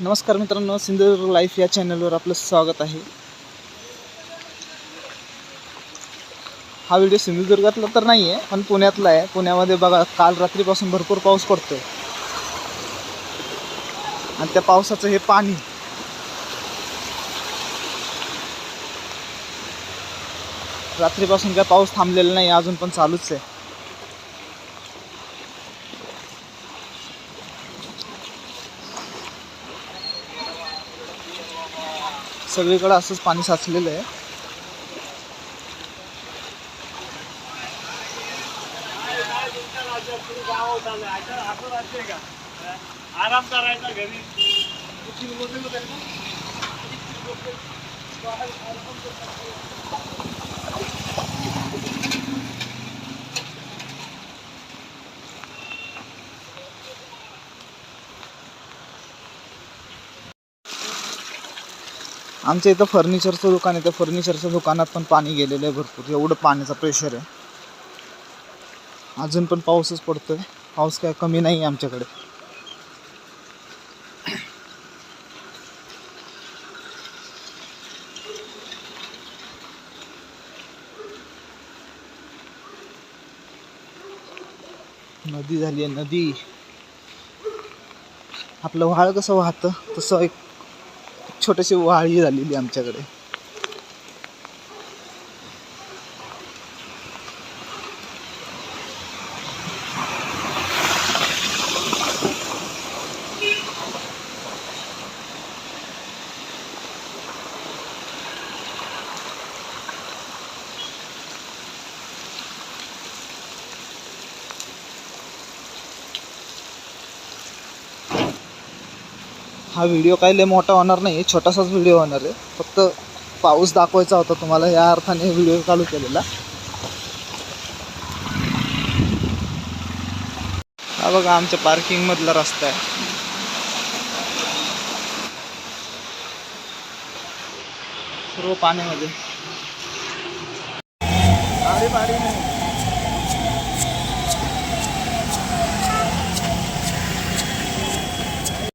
नमस्कार मित्रांनो सिंधुदुर्ग लाईफ या चॅनलवर आपलं स्वागत आहे. हा व्हिडिओ सिंधुदुर्गातला तर नाही आहे पण पुण्यातला आहे. पुण्यामध्ये बघा काल रात्रीपासून भरपूर पाऊस पडतो आणि त्या पावसाचं हे पाणी. रात्रीपासून काय पाऊस थांबलेला नाही अजून पण चालूच आहे. सगळीकडे असंच पाणी साचलेलं आहे. आराम करायचा घरी. आमच्या इथं फर्निचरचं दुकान आहे. त्या फर्निचरच्या दुकानात पण पाणी गेलेलं आहे भरपूर. एवढं पाण्याचा प्रेशर आहे. अजून पण पाऊसच पडतो आहे पाऊस काय कमी नाही आहे आमच्याकडे. नदी झाली आहे नदी. आपलं व्हाळ कसं वाहतं? तसं एक छोटीशी वाळी झालेली आमच्याकडे. हा व्हिडिओ काही लय मोठा होणार नाही छोटासाच व्हिडिओ होणार आहे. फक्त पाऊस दाखवायचा होता तुम्हाला या अर्थाने व्हिडिओ चालू केलेला. हा बघा आमच्या पार्किंग मधला रस्ता आहे. सर्व पाण्यामध्ये. नाही